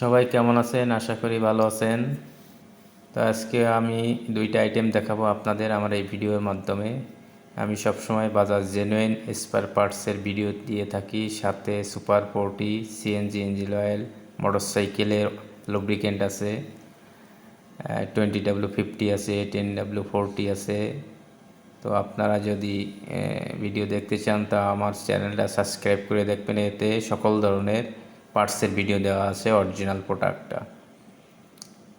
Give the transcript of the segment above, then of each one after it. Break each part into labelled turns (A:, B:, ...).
A: সবাই কেমন আছেন? আশা করি ভালো আছেন। তো আজকে আমি দুইটা আইটেম দেখাবো আপনাদের আমার এই ভিডিওর মাধ্যমে। আমি সবসময় বাজাজ জেনুইন স্পার পার্টসের ভিডিও দিয়ে থাকি। সাথে super forty CNG engine oil মোটরসাইকেলের লুব্রিকেন্ট আছে। টোয়েন্টি ডাব্লু ফিফটি আছে টেন ডাব্লু ফোরটি আছে। তো আপনারা যদি ভিডিও দেখতে চান, তা আমার চ্যানেলটা সাবস্ক্রাইব করে দেখবেন। এতে সকল ধরনের পার্টসের ভিডিও দেওয়া আছে অরিজিনাল প্রোডাক্টটা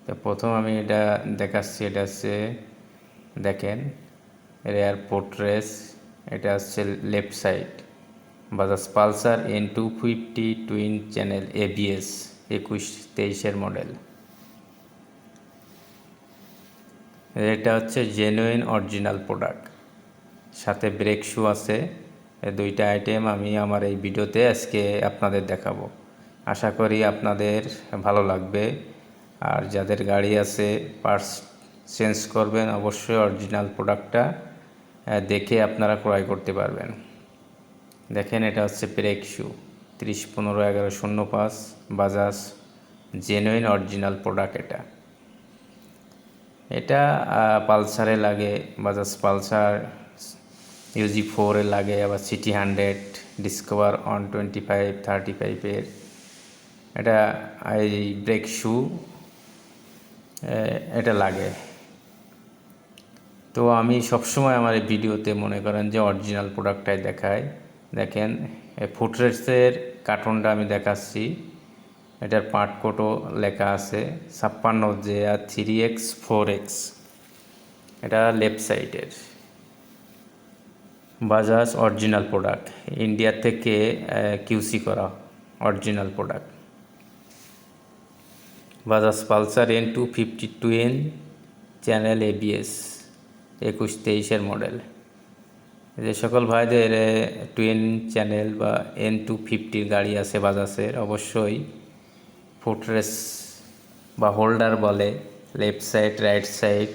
A: তো প্রথম আমি এটা দেখাচ্ছি, এটা হচ্ছে, দেখেন রেয়ার পোর্ট্রেস এটা হচ্ছে left side Bajaj Pulsar N two fifty twin channel ABS একুশ তেইশের মডেল এটা হচ্ছে জেনুইন অরিজিনাল প্রোডাক্ট সাথে ব্রেক শু আছে দুইটা আইটেম আমি আমার এই ভিডিওতে আজকে আপনাদের দেখাবো। আশা করি আপনাদের ভালো লাগবে। আর যাদের গাড়ি আছে পার্টস চেঞ্জ করবেন, অবশ্যই অরিজিনাল প্রোডাক্টটা দেখে আপনারা ক্রয় করতে পারবেন। দেখেন, এটা হচ্ছে ব্রেক শু তিরিশ পনেরো এগারো শূন্য পাঁচ বাজাজ জেনুইন অরিজিনাল প্রোডাক্ট এটা। এটা পালসারে লাগে বাজাজ পালসার ইউজি ফোরে লাগে, আবার CT hundred Discover one twenty five thirty ফাইভের এটা এই ব্রেক শু এটা লাগে। তো আমি সবসময় আমার এই ভিডিওতে মনে করেন যে অরিজিনাল প্রোডাক্টটাই দেখাই। দেখেন ফুটরেসের কার্টুনটা আমি দেখাচ্ছি। এটার পার্ট কোটো লেখা আছে, ছাপ্পান্ন J R three X four X. এটা লেফট সাইডের। Bajaj original product. ইন্ডিয়া থেকে কিউসি করা original product. Bajaj Pulsar N two fifty two N channel ABS একুশ তেইশের মডেল। যে সকল ভাইদের টুয়েন চ্যানেল বা এন টু ফিফটির গাড়ি আছে বাজাজের, অবশ্যই ফুটরেস বা হোল্ডার বলে, লেফট সাইড, রাইট সাইড।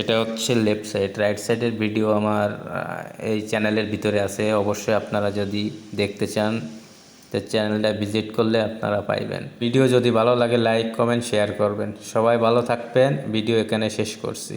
A: এটা হচ্ছে লেফট সাইড। রাইট সাইডের ভিডিও আমার এই চ্যানেলের ভিতরে আছে। অবশ্যই আপনারা যদি দেখতে চান তো চ্যানেলটা ভিজিট করলে আপনারা পাইবেন। ভিডিও যদি ভালো লাগে, লাইক, কমেন্ট, শেয়ার করবেন। সবাই ভালো থাকবেন। ভিডিও এখানে শেষ করছি।